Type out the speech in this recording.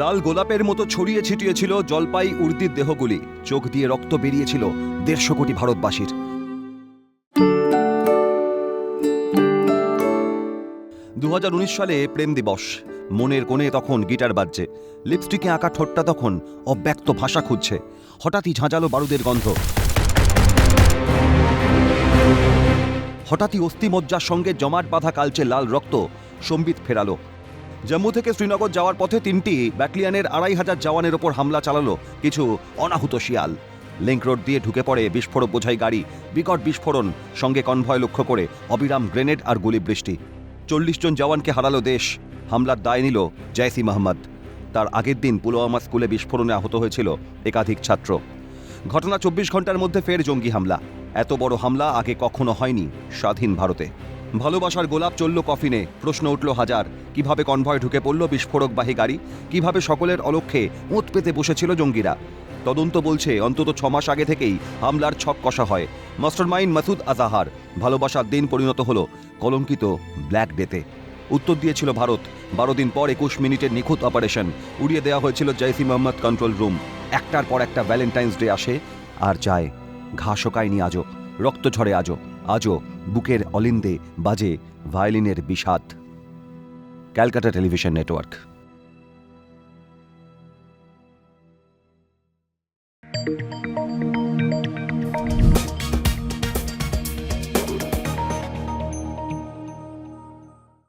লাল গোলাপের মতো ছড়িয়ে ছিটিয়েছিল জলপাই উর্দির দেহগুলি। চোখ দিয়ে রক্ত বেরিয়েছিল দেড়শো কোটি ভারতবাসীর। দু হাজার উনিশ সালে প্রেম দিবস। মনের কোণে তখন গিটার বাজছে। লিপস্টিকে আঁকা ঠোঁটটা তখন অব্যক্ত ভাষা খুঁজছে। হঠাৎই ঝাঁঝালো বারুদের গন্ধ। হঠাৎই অস্থিমজ্জার সঙ্গে জমাট বাঁধা কালচে লাল রক্ত সম্বিত ফেরালো। জম্মু থেকে শ্রীনগর যাওয়ার পথে তিনটি ব্যাটালিয়নের আড়াই হাজার জওয়ানের ওপর হামলা চালালো কিছু অনাহুত শিয়াল। লিঙ্ক রোড দিয়ে ঢুকে পড়ে বিস্ফোরক বোঝাই গাড়ি, বিকট বিস্ফোরণ, সঙ্গে কনভয় লক্ষ্য করে অবিরাম গ্রেনেড আর গুলি বৃষ্টি। চল্লিশ জন জওয়ানকে হারালো দেশ, হামলার দায় নিল জয়সি মোহাম্মদ তার আগের দিন পুলওয়ামা স্কুলে বিস্ফোরণে আহত হয়েছিল একাধিক ছাত্র। ঘটনা চব্বিশ ঘণ্টার মধ্যে ফের জঙ্গি হামলা। এত বড় হামলা আগে কখনো হয়নি স্বাধীন ভারতে। ভালোবাসার গোলাপ চলল কফিনে, প্রশ্ন উঠল হাজার। কীভাবে কনভয় ঢুকে পড়ল বিস্ফোরকবাহী গাড়ি? কীভাবে সকলের অলক্ষ্যে উঁত পেতে বসেছিল জঙ্গিরা? তদন্ত বলছে, অন্তত ছ মাস আগে থেকেই হামলার ছক কষা হয়। মাস্টারমাইন্ড মাসুদ আজাহার, ভালোবাসার দিন পরিণত হল কলঙ্কিত ব্ল্যাক ডেতে। উত্তর দিয়েছিল ভারত, বারো দিন পর একুশ মিনিটের নিখুঁত অপারেশন। উড়িয়ে দেওয়া হয়েছিল জয়সি মোহাম্মদ কন্ট্রোল রুম। একটার পর একটা ভ্যালেন্টাইন্স ডে আসে, আর যায় ঘা শোকায়নি আজও। রক্ত ঝরে আজও আজও বুকের অলিন্দে বাজে ভায়োলিনের বিষাদ। Calcutta television network.